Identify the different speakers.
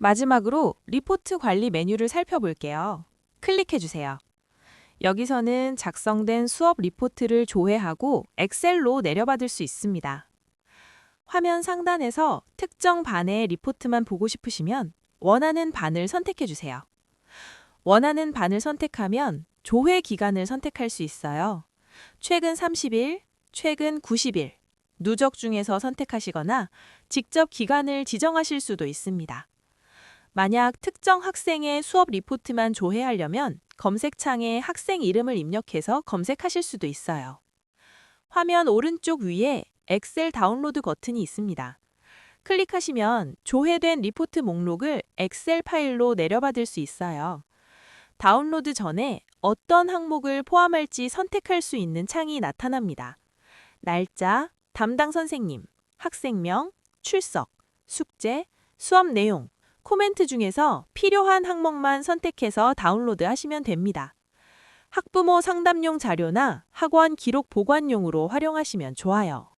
Speaker 1: 마지막으로 리포트 관리 메뉴를 살펴볼게요. 클릭해주세요. 여기서는 작성된 수업 리포트를 조회하고 엑셀로 내려받을 수 있습니다. 화면 상단에서 특정 반의 리포트만 보고 싶으시면 원하는 반을 선택해주세요. 원하는 반을 선택하면 조회 기간을 선택할 수 있어요. 최근 30일, 최근 90일, 누적 중에서 선택하시거나 직접 기간을 지정하실 수도 있습니다. 만약 특정 학생의 수업 리포트만 조회하려면 검색창에 학생 이름을 입력해서 검색하실 수도 있어요. 화면 오른쪽 위에 엑셀 다운로드 버튼이 있습니다. 클릭하시면 조회된 리포트 목록을 엑셀 파일로 내려받을 수 있어요. 다운로드 전에 어떤 항목을 포함할지 선택할 수 있는 창이 나타납니다. 날짜, 담당 선생님, 학생명, 출석, 숙제, 수업 내용, 코멘트 중에서 필요한 항목만 선택해서 다운로드 하시면 됩니다. 학부모 상담용 자료나 학원 기록 보관용으로 활용하시면 좋아요.